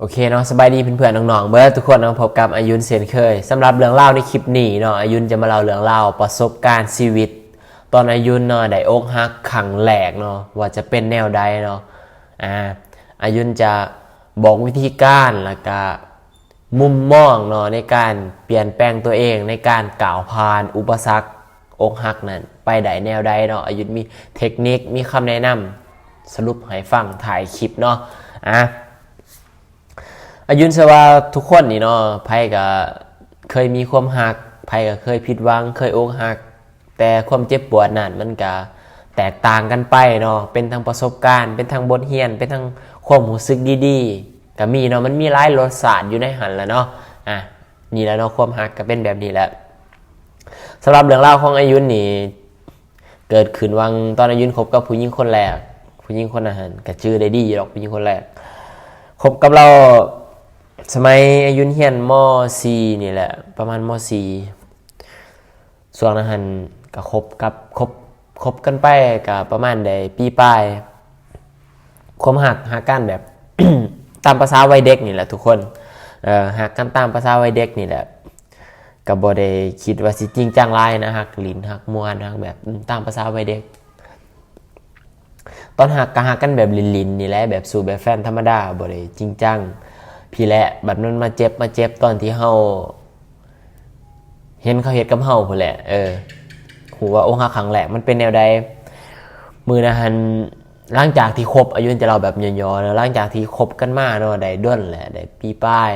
โอเคเนาะสบายดีเพื่อนๆน้องๆเมื่อทุกคนนาะพบกับอายุนเซนเคยสำหรับเรื่องเล่าในคลิปนี้เนาะอายุนจะมาเล่าเรื่องเล่าประสบการณ์ชีวิต ตอนอายุนเนาะได้อกหักขังแหลกเนาะว่าจะเป็นแนวใดเนาะอ่าอายุนจะบอกวิธีการแล้วก็มุมมองเนาะในการเปลี่ยนแปลงตัวเองในการกล่าวผ่านอุปสรรคอกหักนั้นไปใดแนวใดเนาะอายุนมีเทคนิคมีคำแนะนำสรุปให้ฟังถ่ายคลิปเนาะอะ อายุนสว่าทุกคนนี่เนาะไพ่ก็เคยมีความหักไพ่ก็เคยผิดหวัง เคยอกหัก แต่ความเจ็บปวดนั่นมันก็แตกต่างกันไปเนาะเป็นทั้งประสบการณ์ เป็นทั้งบทเรียน เป็นทั้งความรู้สึกดีๆก็มีเนาะมันมีหลายรสชาติอยู่ในหันแล้วเนาะอะนี่แล้วเนาะความหักก็เป็นแบบนี้แหละสำหรับเรื่องราวของอายุนนี่เกิดขึ้นวังตอนอายุนคบกับผู้หญิงคนแรกผู้หญิงคนนั้นก็ชื่อได้ดีหรอกผู้หญิงคนแรกคบกับเรา สมัยอายุเฮียนม .4 นี่แหละ ประมาณม .4 ส่วนนั้นหันก็คบกับคบคบกันไปกับประมาณได้ปีปลายความหักหักกันแบบ ตามภาษาวัยเด็กนี่แหละทุกคนเอ่อหักกันตามภาษาวัยเด็กนี่แหละก็บ่ได้คิดว่าสิจริงจังหลายนะหักลินหักมวนหักแบบตามภาษาวัยเด็ก ตอนหักก็หักกันแบบลินๆนี่แหละแบบสู่แบบแฟนธรรมดาบ่ได้จริงจัง พี่แหละแบบนั้นมาเจ็บมาเจ็บตอนที่เฮาเห็นเขาเฮ็ดกับเฮาพุ่นแหละ เออหูว่าองค์หักครั้งแรกมันเป็นแนวใดมือนะฮันหลังจากที่คบอายุจะเราแบบย่อๆนะหลังจากที่คบกันมาเนาะได้ด้นแหละได้ปีป้าย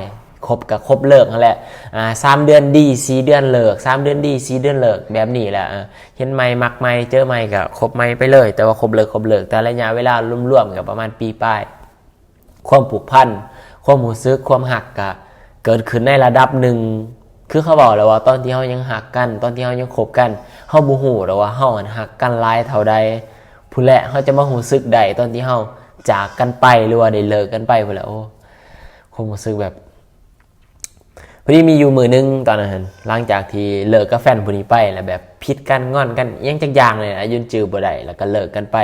คบกับคบเลิกนั่นแหละ อ่าสามเดือนดีสี่เดือนเลิกสามเดือนดีสี่เดือนเลิกแบบนี้แหละเห็นไม่มักไม่เจอไม่ก็คบไม่ไปเลย แต่ว่าคบเลิกคบเลิกแต่ระยะเวลารวมๆกับประมาณปีป้าย ความผูกพัน ความหูซึกความหักกะเกิดขึ้นในระดับหนึ่งคือเขาบอกแล้วว่าตอนที่เขายังหักกัน ตอนที่เขายังคบกันเขาบูหูแล้วว่าเขาหักกันลายเท่าใดผู้แหละเขาจะมาหูซึกใดตอนที่เขาจากกันไปหรือว่าได้เลิกกันไปผู้และโอ้ความหูซึกแบบพอดีมีอยู่มือนึงตอนนั้นหลังจากที่เลิกกับแฟนผู้นี้ไปแล้วแบบพิดกันงอนกันยังจักอย่างเลยนะยืนจือบ่ได้แล้วก็เลิกกันไป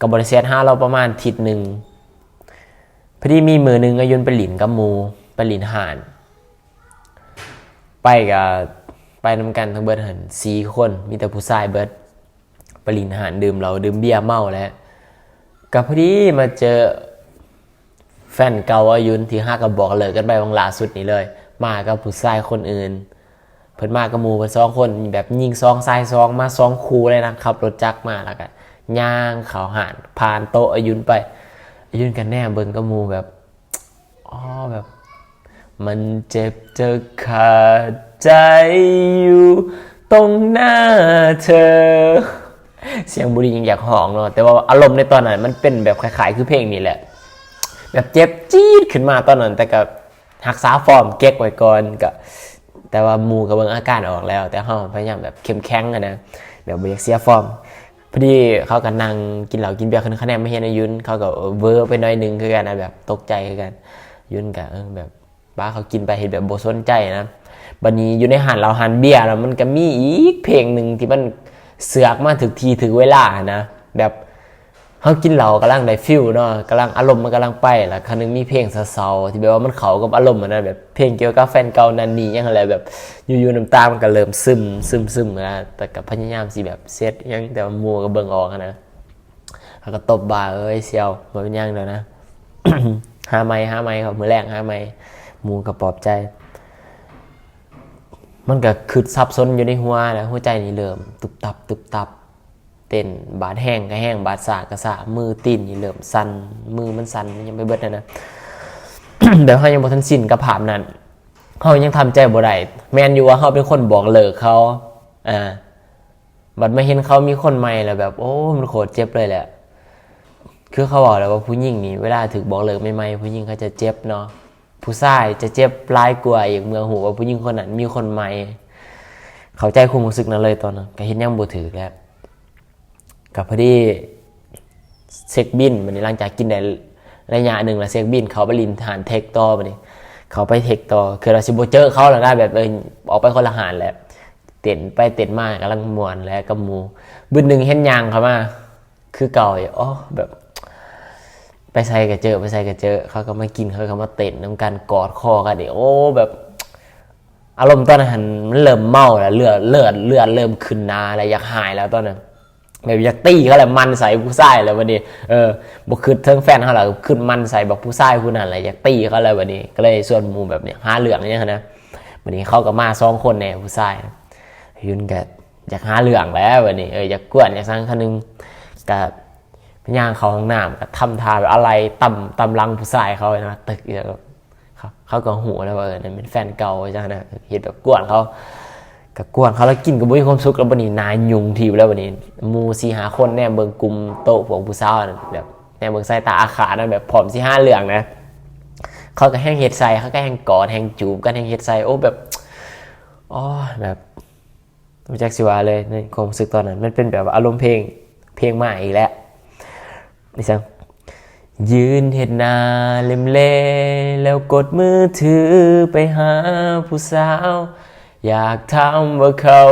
กับบริษัทห้าเราประมาณทิศหนึ่ง อดีมีมือหนึ่งอายุนไปหลินกับมูไปหลินห่าน ไปกับไปนำกันทั้งเบิร์ดหันสี่คนมีแต่ผู้ชายเบิร์ดไปหลินห่านดื่มเราดื่มเบียร์เมาแล้วกับพอดีมาเจอแฟนเก่าอายุนที่ห้ากับบอกเลิกกันไปวังลาสุดนี้เลย มากับผู้ชายคนอื่น เพิ่นมากับมูเพิ่นสองคนแบบยิงซองทรายซองมาสองคูเลยนะขับรถจักรมาแล้วก็ย่างเขาหานผ่านโต๊ะอายุนไป ยื่นกันแน่เบิ่งก็มูแบบอ๋อแบบ มันเจ็บจะขาดใจอยู่ตรงหน้าเธอ เสียงบุรียังอยากห้องเนาะแต่ว่าอารมณ์ในตอนนั้นมันเป็นแบบคล้ายๆคือเพลงนี้แหละ แบบเจ็บจี๊ดขึ้นมาตอนนั้น แต่ก็หักษาฟอร์มเก๊กไว้ก่อนก็แต่ว่ามูกับเบิ่งอาการออกแล้ว แต่เฮาพยายามแบบเข้มแข็งอะนะแบบบ่อยากเสียฟอร์ม พอดีเขาก็นั่งกินเหล้ากินเบียร์คนคะแนนไม่เห็นอายุนเขาก็เวอร์ไปหน่อยนึงคือกันนะแบบตกใจคือกันยุนกับแบบบ้าเขากินไปเห็นแบบโบสนใจนะบันนี้อยู่ในหันเราหันเบียร์แล้วมันก็มีอีกเพลงหนึ่งที่มันเสือกมาถึกทีถึงเวลานะแบบ เขากินเหล้ากำลังได้ฟิลเนาะกำลังอารมณ์มันกำลังไปแล้วคันนึงมีเพลงเศร้าๆที่แบบว่ามันเขากับอารมณ์มันนะแบบเพลงเกี่ยวกับแฟนเก่านันนี่ยังอะไรแบบอยู่ๆน้ำตามันก็เริ่มซึมซึมซึมนะแต่กับพยายามสิแบบเซตยังแต่ว่ามัวก็เบิ่งออกอะนะแล้วก็ตบบ่าเอ้ยเซียวมาเป็นยังเดี๋ยวนะหาไม้หาไม้ครับมือแรกหาไม้หมูก็ปอบใจ มันก็คือซับซ้อนอยู่ในหัวนะหัวใจนี่เริ่มตุบตับตุบตับ เต้นบาดแห้งก็แห้งบาดสากก็สามือตีนนี่เริ่มสั่นมือมันสั่นมันยังไม่เบิดนะนะเดี๋ยวเขายังบ่ทันสิ้นกับภาพนั้นเขายังทำใจบ่ได้แมนอยู่ว่าเขาเป็นคนบอกเลิกเขาอ่าบัดมาเห็นเขามีคนใหม่แล้วแบบ โอ้มันโคตรเจ็บเลยแหละคือเขาบอกแล้วว่าผู้หญิงนี่เวลาถึกบอกเลิกใหม่ๆผู้หญิงเขาจะเจ็บเนาะผู้ชายจะเจ็บร้ายกว่าอีกเมื่อหูว่าผู้หญิงคนนั้นมีคนใหม่ เข้าใจความรู้สึกนั้นเลยตอนนั้นก็เห็นยังบ่ถือแล้ว กับพอดีเซ็กบินมันนี้หลังจากกินได้ระยะหนึ่งแล้วเซ็กบิน เขาไปลินทานเทคต่อมานี่เขาไปเทคต่อคือเราสิบ่เจอเขาแล้วได้แบบเออออกไปคนละหานแหละเต้นไปเต้นมากกำลังมวนแล้วก็หมูบึนหนึ่งเห็นยางเขามาคือเก่าอยู่อ๋อแบบ ไปใส่กระเจอไปใส่กระเจอเขาก็มากินเขาก็มาเต้นน้ำกันกอดคอกันเดี๋ยวโอ้แบบอารมณ์ตอนนั้นมันเริ่มเมาแล้วเลือดเลือดเลือดเริ่มขึ้นนาแล้วอยากหายแล้วตอนนั้น แบบอยากตีเขาแหละมันใส่ผู้ชายแล้ววันนี้เออบอกคือเทิงแฟนเขาแหละขึ้นมันใส่บอกผู้ชายผู้นั้นแหละอยากตีเขาเลยวันนี้ ก็เลยส่วนมูแบบเนี้ยหาเหลืองเนี่ยนะวันนี้เขาก็มาสองคนแน่ผู้ชายยุนก็อยากหาเหลืองแล้ววันนี้เอออยากกวนอยากสร้างคันนึงกับพย่างเขาห้องน้ำก็ทำทาแบบอะไรต่ำต่ำลังผู้ชายเขานะตึกเยอะเขาเขาก็หูแล้วว่าเออนั่นเป็นแฟนเก่าใช่ไหมเห็นแบบกวนเขา ก็กวนเขาแล้วกินกับบุ้ยความสุขแล้ววันนี้นายยุงทีแล้ววันนี้มูสีหาคนแน่เบิงกลุ่มโต๊ะพวกผู้สาวแบบแน่เบิงสายตาอาขานะแบบผอมสีห้าเหลืองนะเขาก็แห้งเห็ดใส่เขาก็แห้งกอดแห้งจูบกันแห้งเห็ดใส่โอ้แบบอ๋อแบบไม่จักสิวาเลยในความรู้สึกตอนนั้น มันเป็นแบบอารมณ์เพลงเพลงใหม่อีกแล้วนี่จังยืนเห็นหน้าเล่มเล่แล้วกดมือถือไปหาผู้สาว อยากถามว่าเขา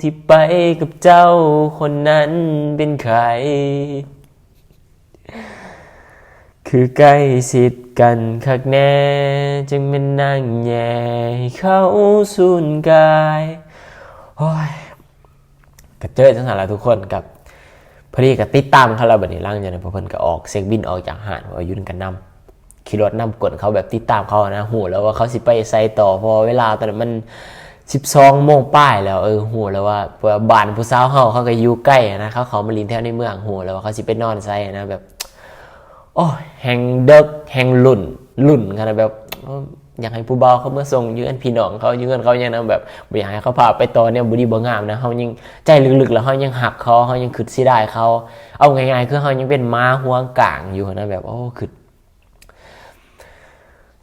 ที่ไปกับเจ้าคนนั้นเป็นใคร คือใกล้ชิดกันคักแน่ จึงเป็นนั่งแย่ให้เขาสูญกายโอ้ยกระเจิดจังสันละทุกคนกับพอดีก็ติดตามเขาแล้วบัดนี้ร่างจากนั้นพอเพิ่นก็ออกเซ็กบินออกจากหาดว่ายุ่นกันนำขี่รถนำกดเขาแบบติดตามเขานะหูแล้วว่าเขาสิไปไซต่อพอเวลาตอนนั้นมัน 12โมงป้ายแล้วเออหูแล้วว่าบ้านผู้สาวเฮาเขาก็อยู่ใกล้นะเขาเขามาลินแถวในเมืองหูแล้วว่าเขาสิไปนอนไซนะแบบ โอ้แห่งเด็กแห่งลุ่นลุ่นกันนะแบบ อยากให้ผู้บ่าเขามาส่งยืนพี่น้องเขายืนเขายังนะแบบบ่อยากให้เขาพาไปต่อเนี่ยบุดีบ่งามนะเขายังใจลึกๆแล้วเขายังหักเขาเขายังขึ้นสิได้เขาเอาง่ายๆคือเขายังเป็นม้าห่วงกลางอยู่นะแบบโอ้ขึ้น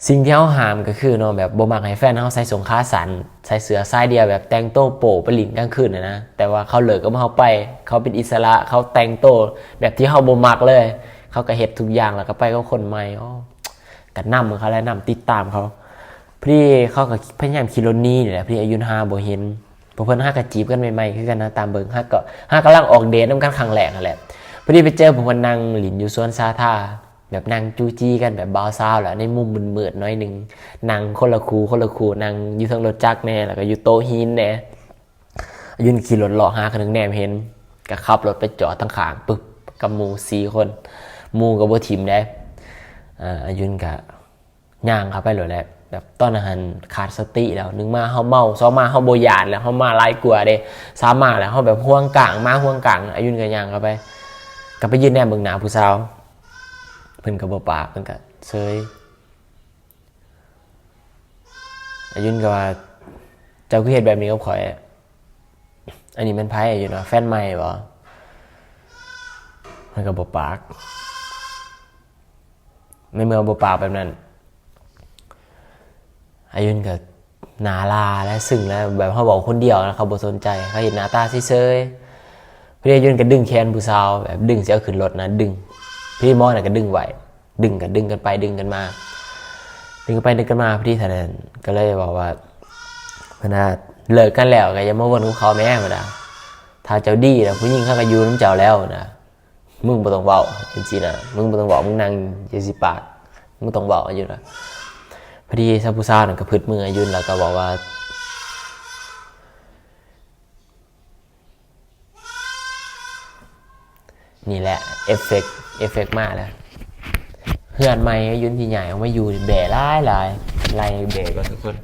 สิ่งที่เขาหามก็คือเนาะแบบบ่มักให้แฟนเขาใส่สงขาสันใส่เสื้อสายเดียวแบบแต่งโต้โปไปหลินกลางคืนนะนะแต่ว่าเขาเลิกก็มาเขาไป เขาเป็นอิสระเขาแต่งโต้แบบที่เขาบ่มักเลย เขาก็เฮ็ดทุกอย่างแล้วก็ไปกับคนใหม่อ๋อกันนำเขาแล้วนำติดตามเขาพี่เขาก็พยายามคิดรนี้นี่แหละพี่อายุห้าบ่เห็นพราะเพิ่นห้ากจีบกันใหม่ๆคือกันนะตามเบิงห้าก็ห้ากำลังออกเดทนํกันครั้งแรกนั่นแหละพอดีไปเจอผมคนนั่งหลินอยู่สวนสาธา แบบนั่งจู้จี้กันแบบบาวสาวแหละในมุมมืดๆหน้อยหนึ่งนั่งคนละคูคนละคูนั่งอยู่ทางรถจักรแน่แล้วก็อยู่โตหินแน่อยุนขี่รถเลาะหาคันหนึงแนมเห็นก็ขับรถไปจอดทั้งขางปึ๊บกับมูสี่คนมูกับบ่ทีมได้อ่าอายุนกะย่างเข้าไปเลยแหละแบบตอนอาหารขาดสติแล้วนึงมาเฮาเมาสองมาเฮาโบยานแล้วเฮามาหลายกว่าเด้สามมาแล้วเฮาแบบห่วงกลางมาห่วงกลางอายุนก็ย่างเข้าไปก็ไปยืนแนมเบิ่งหน้าผู้สาว พิ่นก็บ่ปากเพิ่นก็เซยอายุนก็ว่าเจ้าคือเฮ็ดแบบนี้กับข่อยอะอันนี้มันไผอยุนว่าแฟนใหม่บ่มันก็บ่ปากในเมืองบปากแบบนั้นอายุนก็นาลาและซึ่งแล้วแบบเขาบอกคนเดียวนะเขาบ่สนใจเขาเห็นหน้าตาเฉยๆพี่อายุนก็ดึงแขนผู้สาวแบบดึงเสียขึ้นรถนะดึง พี่มอน่ะก็ดึงไหวดึงกันดึงกันไปดึงกันมา ดึงกันไปดึงกันมาพี่ท่านนั้นก็เลยบอกว่าพนาเลิกกันแล้วก็ย่ามาวนกับเขาแม่มาดาถ้าเจ้าดีแล้วผู้หญิงเขาก็อยู่น้ำเจ้าแล้วนะมึงบ่ต้องเว้าจริงๆนะมึงบ่ต้องเว้ามึงนั่งเยสิปากมึงต้องเว้าอายุนะพอดีซาบูซานั่นก็พึดมืออายุนแล้วก็บอกว่า นี่แหละเอฟเฟกต์เอฟเฟกต์มากแล้วเพื่อนใหม่ยุนที่ใหญ่เอามาอยู่แบะหลายหลายไล่แบะก่อนทุกคน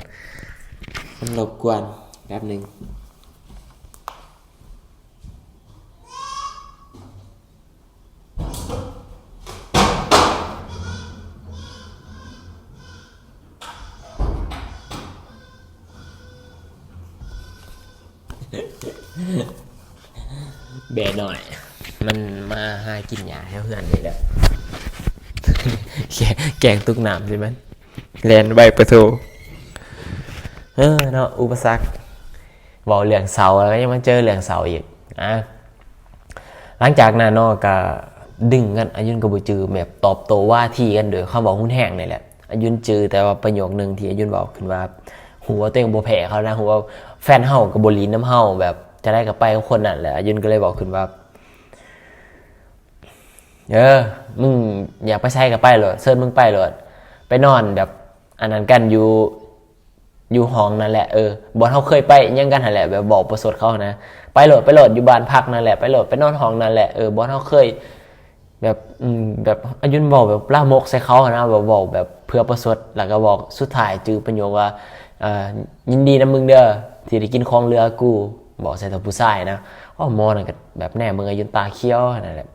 มันรบกวนแป๊บหนึ่งเบะหน่อย หากินยาให้เพื่อนนี่แหละแกงตุกน้ำใช่ไหมแลนใบประตูเออเนาะอุปสรรคบอกเหลืองเสาแล้วก็ยังมาเจอเหลืองเสาอีกอะหลังจากนั้นเนาะก็ดึงกันอายุนกับบุจือแบบตอบโต้ว่าที่กันเด้อเขาบอกหุ้นแห้งนี่แหละอายุนจือแต่ว่าประโยคนึงที่อายุนบอกขึ้นว่าหัวตัวเองโบแพ้เขานะหัวแฟนเฮากับโบลีนน้ำเฮาแบบจะได้กับไปคนนั่นแหละอายุนก็เลยบอกขึ้นว่า เออ มึงอยากไปใช้กับไปโหลดเซิร์นมึงไปโหลดไปนอนแบบอันนั้นกันอยู่อยู่ห้องนั่นแหละเออบอลเขาเคยไปยังกันนั่นแหละแบบบอกประสดเขานะไปโหลดไปโหลดอยู่บ้านพักนั่นแหละไปโหลดไปนอนห้องนั่นแหละเออบอลเขาเคย แบบอืมแบบอายุนบอกแบบล่ามกใส่เขาอะนะแบบบอกแบบเพื่อประสดแล้วก็บอกสุดท้ายจือประโยคว่าเอ่อยินดีนะมึงเด้อที่ได้กินของเรือกูบอกใส่ตัวผู้ชายนะอ้อมอนั่นก็แบบแน่มึงอายุนตาเคี้ยวนั่นแหละ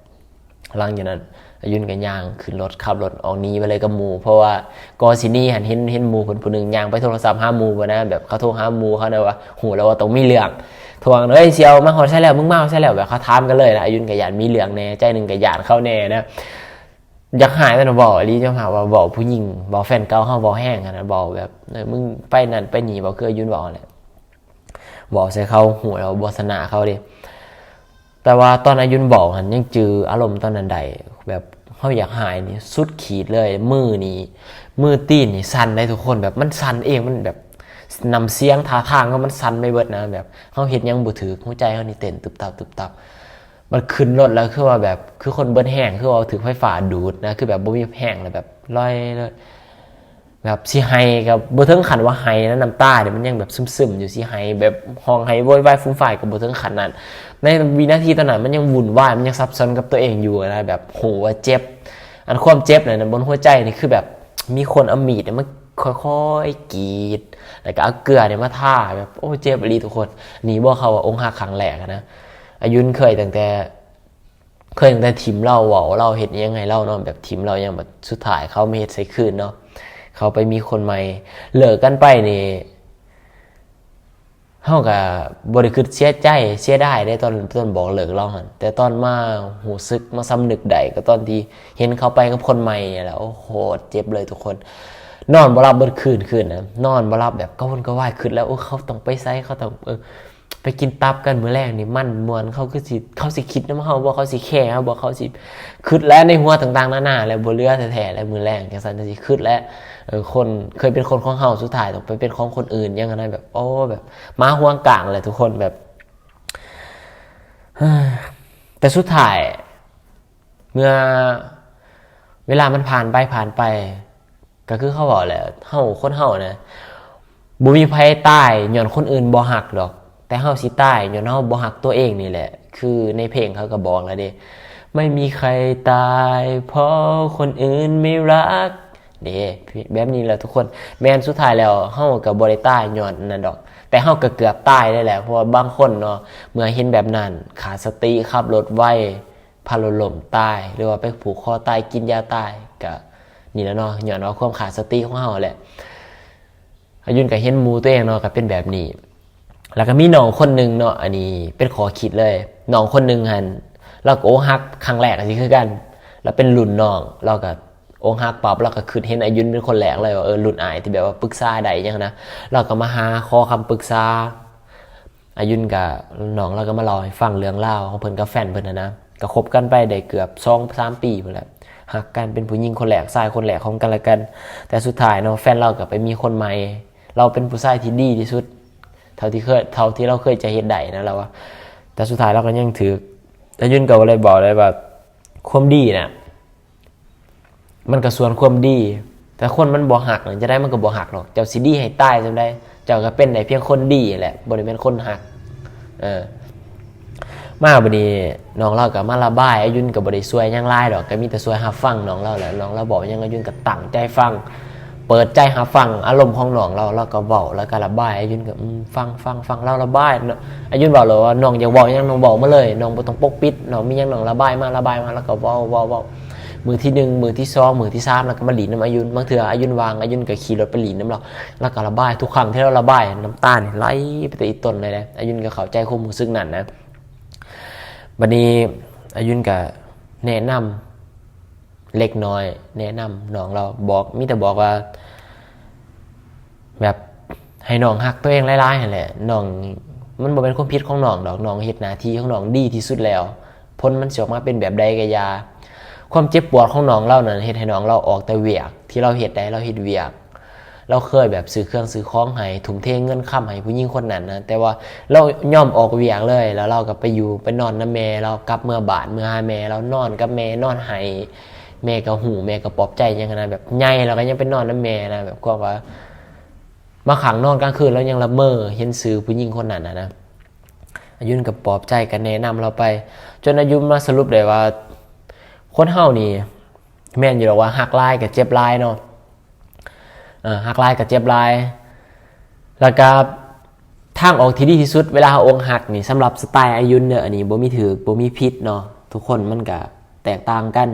หลังจากนั้นอายุนกันย่างขึ้นรถขับรถออกหนี้ไปเลยกับหมู เพราะว่ากอซินี่หันเห็นเห็นหมูคนผู้หนึ่งย่างไปโทรศัพท์หาหมูบ่นะแบบเขาโทรห้าหมูเขาเนี่ยว่าโหแล้วว่าต้องมีเรื่องทวงเอ้ยเซียวมาหอใช่แล้วมึงมาใช่แล้วแบบเขาถามกันเลยนะอายุนกับยานมีเรื่องแน่ใจหนึ่งกับยานเข้าแน่นะอยากหายแต่หนูบอกลีจะหาว่าบอกผู้หญิงบอกแฟนเก่าเขาบอกแห้งนะบอกแบบเมึงไปนั่นไปหนีบอกคืออายุนบอกแหละบอกใส่เขาหัวเราบอสนาเขาดิ แต่ว่าตอนอายุนบอกหันยังจืออารมณ์ตอนนั้นใดแบบเขาอยากหายนี่สุดขีดเลยมือนี่มือตีนนี่สั่นได้ทุกคนแบบมันสั่นเองมันแบบนำเสียงท่าทางก็มันสั่นไม่เบิดนะแบบเขาเห็นยังบุถือหัวใจเขานี่เต้นตุบตับตุบตับมันขึ้นรถแล้วคือว่าแบบคือคนเบิดแห้งคือว่าถือไฟฟ้าดูดนะคือแบบบ่มีแห้งเลยแบบลอยเลย แบบสิไฮกับบ่ถึงขันว่าไฮนะน้ำตาเนี่ยมันยังแบบซึมๆอยู่สิไฮแบบห้องไฮโวยวายฟุ้งฝ่ายกับบ่ถึงขันนั้นในวินาทีตอนนั้นมันยังวุ่นวายมันยังซับซ้อนกับตัวเองอยู่นะแบบโหเจ็บ อันความเจ็บเนี่ยบนหัวใจนี่คือแบบมีคนเอามีดเนี่ยมาค่อยๆกรีดแล้วก็เอาเกลือเนี่ยมาท่าแบบโอ้เจ็บอีหลีทุกคนหนีบ่เขาว่าองค์หักครั้งแรกนะอายุนเคยตั้งแต่เคยตั้งแต่ทีมเราเว่าเราเห็นยังไงเล่าเนาะแบบทีมเรายังแบบสุดท้ายเขาไม่เห็นใส่คืนเนาะ เขาไปมีคนใหม่เลิกกันไปนี่เฮาก็บ่ได้คิดเสียใจเสียดายได้ตอนตอนบอกเลิกเราหันแต่ตอนมาหูซึกมาสำนึกได้ก็ตอนที่เห็นเขาไปกับคนใหม่นี่แหล้วโอ้โหเจ็บเลยทุกคน นอนบ่หลับเบิดคืนคืนนะนอนบ่หลับแบบก็วนก็ว่ายขึ้นแล้วโอ้เขาต้องไปไสเขาต้องเออ ไปกินตับกันมื้อแรกนี่มันมวนเขาคือสิเขาสิคิดนำเฮาบ่เขาสิแค่เฮาบ่เขาสิคิดแล้วในหัวต่างๆนานาแล้วบ่เหลือแท้ๆแล้วมื้อแรกจังซั่นจังสิคิดแล้วคนเคยเป็นคนของเฮาสุดท้ายต้องไปเป็นของคนอื่นยังไงแบบโอ้แบบมาห่วงกลางเลยทุกคนแบบแต่สุดท้าย เมื่อเวลามันผ่านไปผ่านไป ก็คือเขาบอกแหละเฮาคนเฮานะบ่มีภัยตายหย้อนคนอื่นบ่หักดอก แต่เฮาสิตายย้อนเฮาบ่หักตัวเองนี่แหละ คือในเพลงเขาก็บอกแล้วเด้ไม่มีใครตายเพราะคนอื่นไม่รัก เด้แบบนี้แหละทุกคนแมนสุดท้ายแล้วเฮากับบริต้ายย้อนนั่นดอก แต่เฮาก็เกือบตายได้แหละเพราะว่าบางคนเนาะเมื่อเห็นแบบนั้นขาดสติขับรถไวพาลลมตายหรือว่าไปผูกคอตายกินยาตายก็นี่แล้วเนาะย้อนว่าความขาดสติของเฮาแหละอายุนก็เห็นหมูตัวเองเนาะก็เป็นแบบนี้ แล้วก็มีน้องคนหนึ่งเนาะอันนี้เป็นขอคิดเลยน้องคนหนึ่งหันเราก็โอ้ฮักครั้งแรกอันนี้คือกัน แล้วเป็นรุ่นน้องเราก็โองค์ฮักปั๊บเราก็คือเห็นอายุนเป็นคนแรกเลยว่าเออรุ่นอายที่แบบว่าปรึกษาใดยังนะเราก็มาหาขอคำปรึกษาอายุนกับน้องเราก็มาเล่าให้ฟังเรื่องเล่าของเพิ่นกับแฟนเพิ่นนะนะก็คบกันไปได้เกือบสองสามปีไปแล้วหักกันเป็นผู้หญิงคนแรกชายคนแรกของกันและกัน แต่สุดท้ายเนาะแฟนเราก็ไปมีคนใหม่ เราเป็นผู้ชายที่ดีที่สุด เท่าที่เคยเท่าที่เราเคยจะเห็นได้นะเราว่าแต่สุดท้ายเราก็ยังถืออายุนก็เลยบอกเลยว่าความดีน่ะมันก็ส่วนความดี แต่คนมันบ่หักน่ะจะได้มันก็บ่หักหรอกเจ้าสิดีให้ตายจำได้ เจ้าก็เป็นได้เพียงคนดีแหละบ่ได้เป็นคนหัก เออมาบัดนี้น้องเราก็มาระบายอายุนก็บ่ได้ช่วยยังหลายดอกก็มีแต่ช่วยรับฟังน้องเราแหละน้องเราบอกยังอายุนก็ตั้งใจฟัง เปิดใจรับฟังอารมณ์ของน้องเราเราก็เว้าแล้วก็ระบายอายุนก็ฟังฟังฟังเราระบายเนาะอายุนบอกเลยว่าน้องอยากบอกยังน้องบอกมาเลยน้องบ่ต้องปกปิดน้องมียังน้องระบายมาระบายมาแล้วก็เว้าเว้าเว้ามือที่หนึ่งมือที่สองมือที่สามแล้วก็มาหลีนน้ำอายุนบางเถื่ออายุนวางอายุนก็ขี่รถไปหลีนน้ำเราแล้วก็ระบายทุกครั้งที่เราระบายน้ำตาเนี่ยไหลไปตะอีต้นเลยนะอายุนก็เข้าใจความรู้สึกนั่นนะบัดนี้อายุนก็แนะนำ เล็กน้อย แนะนำน้องเราบอกมีแต่บอกว่า แบบให้น้องหักตัวเองไล่ๆนั่นแหละน้องมันบ่เป็นความผิดของน้องดอกน้องเฮ็ดหน้าที่ของน้องดีที่สุดแล้วผลมันสิออกมาเป็นแบบใดกยา ความเจ็บปวดของน้องเรานั้นเฮ็ดให้น้องเราออกแต่เวียก ที่เราเฮ็ดได้เราเฮ็ดเวียก เราเคยแบบซื้อเครื่องซื้อของให้ถุงเทเงินค้ำให้ผู้หญิงคนนั้นนะแต่ว่าเราย่อมออกเวียกเลย แล้วเราก็ไปอยู่ไปนอนน้ำแม่เรากลับเมื่อบานเมื่อหาแม่เรานอนกับแม่นอนให้ แม่ก็หูแม่ก็ปลอบใจยังไงนะแบบใหญ่เราก็ยังไปนอนน้ำแม่นะแบบก็ว่ามาขังนอนกลางคืนแล้วยังละเมอเห็นซื้อผู้หญิงคนนั้นนะนะอายุนกับปลอบใจกันแนะนำเราไป จนอายุมาสรุปได้ว่า คนเฮานี่แม่นอยู่หรอกว่าหักลายกับเจ็บลายเนาะหักลายกับเจ็บลาย แล้วก็ทางออกที่ดีที่สุดเวลาเราองหักนี่สำหรับสไตล์อายุนเนี่ยอันนี้บ่มีถือบ่มีพิษเนาะทุกคนมันก็แตกต่างกัน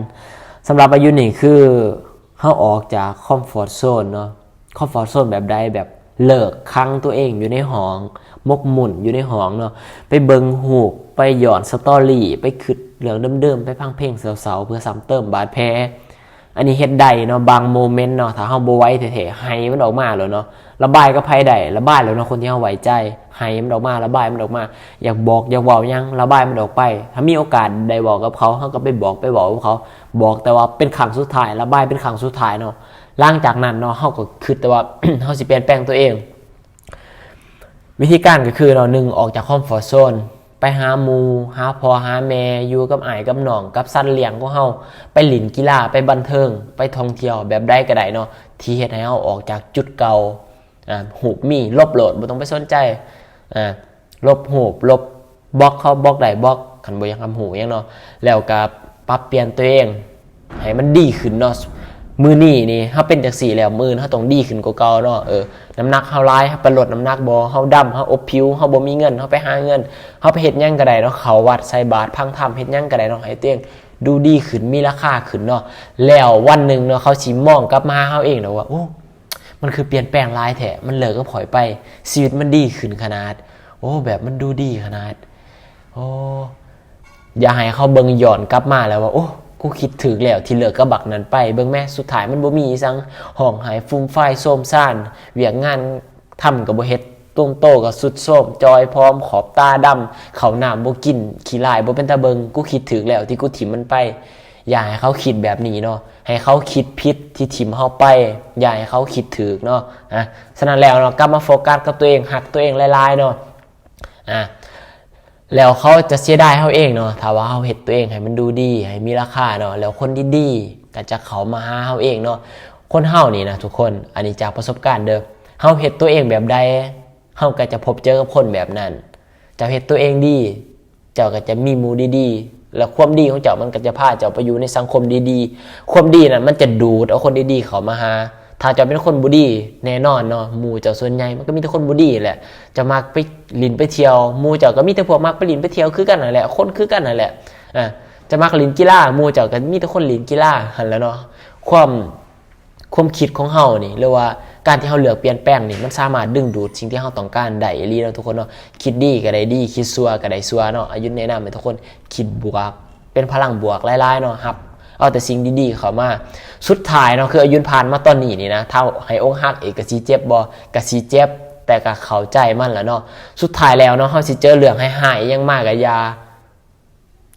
สำหรับอายุนี่คือเขาออกจากคอมฟอร์ทโซนเนาะคอมฟอร์ทโซนแบบใดแบบเลิกคังตัวเองอยู่ในห้องมกหมุ่นอยู่ในห้องเนาะไปเบิงหูกไปหย่อนสตอรี่ ไปคิดเรื่องเดิมๆ ไปพังเพลงเสาๆเพื่อซ้ำเติมบาดแผล อันนี้เฮ็ดได้เนาะบางโมเมนต์เนาะถ้าเฮาบ่ไว้แท้ๆให้มันออกมาแล้วเนาะระบายก็ไผได้ระบายแล้วเนาะคนที่เฮาไว้ใจให้มันออกมาระบายมันออกมา อยากบอกอยากเว้ายังระบายมันออกไป ถ้ามีโอกาสได้บอกกับเขาเฮาก็ไปบอกไปบอกกับเขา บอกแต่ว่าเป็นครั้งสุดท้าย ระบายเป็นครั้งสุดท้ายเนาะหลังจากนั้นเนาะเฮาก็คิดแต่ว่าเฮาสิเปลี่ยนแปลงตัวเอง วิธีการก็คือเราหนึ่งออกจากคอมฟอร์ทโซน ไปหาหมูหาพอหาแม่อยู่กับอ้ายกับน้องกับสัตว์เลี้ยงของเฮาไปหลินกีฬาไปบันเทิง ไปท่องเที่ยวแบบใดก็ได้เนาะที่เฮ็ดให้เฮาออกจากจุดเก่าอ่าหูบมีลบโหลดบ่ต้องไปสนใจอ่าลบหูบลบบล็อกเขาบล็อกใดบล็อกคันบ่อยังทำหูยังเนาะแล้วก็ปรับเปลี่ยนตัวเองให้มันดีขึ้นเนาะ มือนี่นี่ถ้าเป็นจากสี่แล้วมือเขาต้องดีขึ้นกว่าเก่าเนาะเออน้ำหนักเขาร้ายเขาไปลดน้ำหนักบ่เขาดำเขาอบผิวเขาบ่มีเงินเขาไปหาเงินเขาไปเฮ็ดหยังก็ไดเนาะเขาวัดใส่บาตรพังทำเฮ็ดหยังก็ไดเนาะให้เตียงดูดีขึ้นมีราคาขึ้นเนาะแล้ววันหนึ่งเนาะเขาสิมมองกลับมาเขาเองเนาะว่าโอ้มันคือเปลี่ยนแปลงหลายแท้มันเลิกก็ผอยไปชีวิตมันดีขึ้นขนาด โอ้ แบบมันดูดีขนาด โอ้อย่าให้เขาเบิงหย้อนกลับมาแล้วว่าโอ้ กูคิดถึงแล้วที่เหลือก็บักนั้นไปเบิ่งแม่สุดท้ายมันบ่มีสังห้องหายฟุ้มไฟโซมซ่านเวียกงานทำกับบ่เฮ็ดต้มโตกับสุดโซมจอยพร้อมขอบตาดำเขาหนามบ่กินขี้ลายบ่เป็นตาเบิงกูคิดถึงแล้วที่กูถิ่มมันไป อย่าให้เขาคิดแบบนี้เนาะให้เขาคิดพิษที่ถิ่มเฮาไป อย่าให้เขาคิดถึกเนาะอะฉะนั้นแล้วเนาะกลับมาโฟกัสกับตัวเองหักตัวเองหลายๆเนาะอะ แล้วเขาจะเสียดายเขาเองเนาะถ้าว่าเขาเห็ดตัวเองให้มันดูดีให้มีราคาเนาะแล้วคนดีๆก็จะเขามาหาเขาเองเนาะคนเฮานี่นะทุกคนอันนี้จากประสบการณ์เด้อเฮาเห็ดตัวเองแบบใดเฮาก็จะพบเจอกับคนแบบนั้นจ้าเห็ดตัวเองดี เจ้าก็จะมีมูดีๆแล้วความดีของเจ้ามันก็จะพาเจ้าไปอยู่ในสังคมดีๆ ความดีนั้นมันจะดูดเอาคนดีๆเขามาหา ถ้าเจ้าเป็นคนบุดีแน่นอนเนาะมูเจ้าส่วนใหญ่มันก็มีแต่คนบุดีแหละ จะมักไปลินไปเที่ยวมูเจ้าก็มีแต่พวกมักไปลินไปเที่ยวคือกันนั่นแหละ คนคือกันนั่นแหละอะจะมักลินกีฬามูเจ้าก็มีแต่คนลินกีฬาหันแล้วเนาะความความคิดของเฮานี่หรือว่าการที่เฮาเหลือกเปลี่ยนแปลงนี่มันสามารถดึงดูดสิ่งที่เฮาต้องการได้อีหลีเนาะทุกคนเนาะคิดดีก็ได้ดี คิดซัวก็ได้ซัวเนาะอายุแนะนำให้ทุกคนคิดบวก เป็นพลังบวกหลายๆเนาะครับ เอาแต่สิ่งดีๆ เขามา สุดท้ายเนาะคืออายุผ่านมาตอนนี้นี่นะถ้าให้องค์ฮักเอกสีเจ็บบอกะสีเจ็บแต่ก็เข้าใจมันแล้วเนาะสุดท้ายแล้วเนาะเฮาสิเจอเรื่องให้หายยังมากกับยา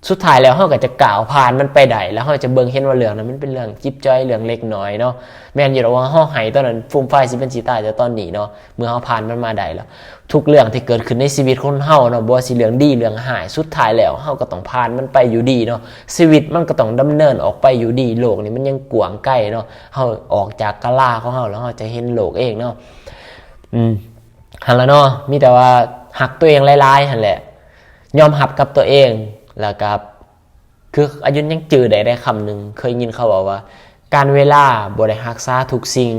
สุดท้ายแล้วเฮาก็จะกล่าวผ่านมันไปได้แล้วเฮาจะเบิ่งเห็นว่าเรื่องนั้นมันเป็นเรื่องจิ๊บจ้อยเรื่องเล็กน้อยเนาะแม่นอยู่แล้วว่าเฮาหายตอนนั้นฟูมไฟสิเป็นสิตายแต่ตอนนี้เนาะเมื่อเฮาผ่านมันมาได้แล้ว ทุกเรื่องที่เกิดขึ้นในชีวิตของเฮาเนาะบ่ว่าสิเรื่องดีเรื่องหายสุดท้ายแล้วเฮาก็ต้องผ่านมันไปอยู่ดีเนาะชีวิตมันก็ต้องดำเนินออกไปอยู่ดีโลกนี้มันยังกว้างไกลเนาะเฮาออกจากกะลาของเฮาแล้วเฮาจะเห็นโลกเองเนาะอืมหันละเนาะมีแต่ว่าหักตัวเองหลายๆหั่นแหละ ยอมหับกับตัวเอง แล้วกับคืออายุยังจือได้ได้คำหนึ่งเคยยินเขาบอกว่า การเวลาบ่ได้รักษาทุกสิ่ง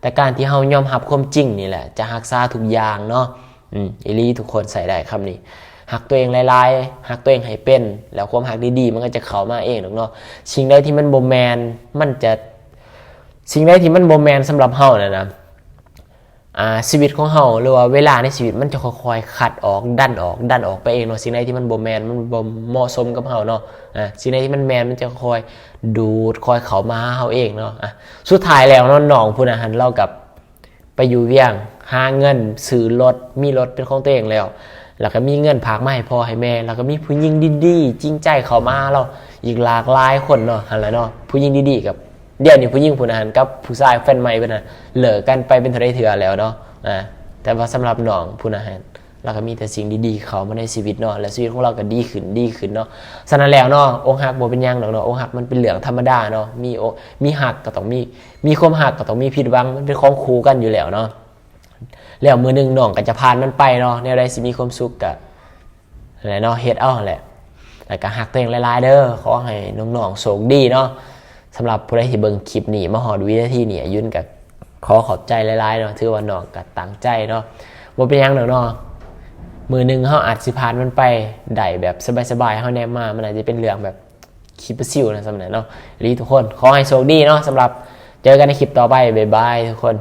แต่การที่เฮายอมรับความจริงนี่แหละ จะรักษาทุกอย่างเนาะอืมอีลีทุกคนใส่ได้คำนี้หักตัวเองหลายๆหักตัวเองให้เป็น แล้วความหักดีๆ มันก็จะเข้ามาเองหรอกเนาะสิ่งใดที่มันโบแมนมันจะสิ่งใดที่มันโบแมนสำหรับเฮานะนะ ชีวิตของเฮาหรือว่าเวลาในชีวิตมันจะค่อยๆขัดออกดันออกดันออกไปเองเนาะสิ่งใดที่มันบ่แมนมันบ่เหมาะสมกับเฮาเนาะอ่าสิ่งใดที่มันแมนมันจะค่อยดูดค่อยเข้ามาหาเฮาเองเนาะอะสุดท้ายแล้วเนาะน้องผู้นั้นหันเรากับไปอยู่เวียงหาเงินซื้อรถมีรถเป็นของตัวเองแล้ว แล้วก็มีเงินพากมาให้พ่อให้แม่ แล้วก็มีผู้หญิงดีๆจริงใจเข้ามาเราอีกหลากหลายคนเนาะหันแหละเนาะผู้หญิงดีๆกับ เดี๋ยวนี้ผู้หญิงผู้นั้นกับผู้ชายแฟนใหม่เพิ่นน่ะเลิกกันไปเป็นเท่าไรเถื่อแล้วเนาะอ่าแต่ว่าสำหรับน้องผู้นั้นเราก็มีแต่สิ่งดีๆ เข้ามาในชีวิตเนาะและชีวิตของเราก็ดีขึ้นดีขึ้นเนาะฉะนั้นแล้วเนาะอกหักบ่เป็นยังดอกเนาะอกหักมันเป็นเรื่องธรรมดาเนาะมีมีหักก็ต้องมีมีความหักก็ต้องมีผิดหวังมันเป็นของคู่กันอยู่แล้วเนาะแล้วมือหนึ่งน้องก็จะผ่านมันไปเนาะแนวใดสิมีความสุขก็อะไรเนาะเฮ็ดเอาแหละแล้วก็หักตัวเองหลายๆเด้อขอให้น้องๆโชคดีเนาะ สำหรับผู้ใดที่เบิ่งคลิปนี้มาหอดวินาทีนี้ยุ่นกับขอขอบใจหลายๆเนาะถือว่าน้องกับตั้งใจเนาะบ่เป็นยังดอกเนาะมือหนึ่งเขาอาจสิพานมันไปได้แบบสบายๆเขาแนมมามันอาจจะเป็นเรื่องแบบคลิปซิวนะสำหรับเนาะรีทุกคนขอให้โชคดีเนาะสำหรับเจอกันในคลิปต่อไปบ๊ายบายทุกคน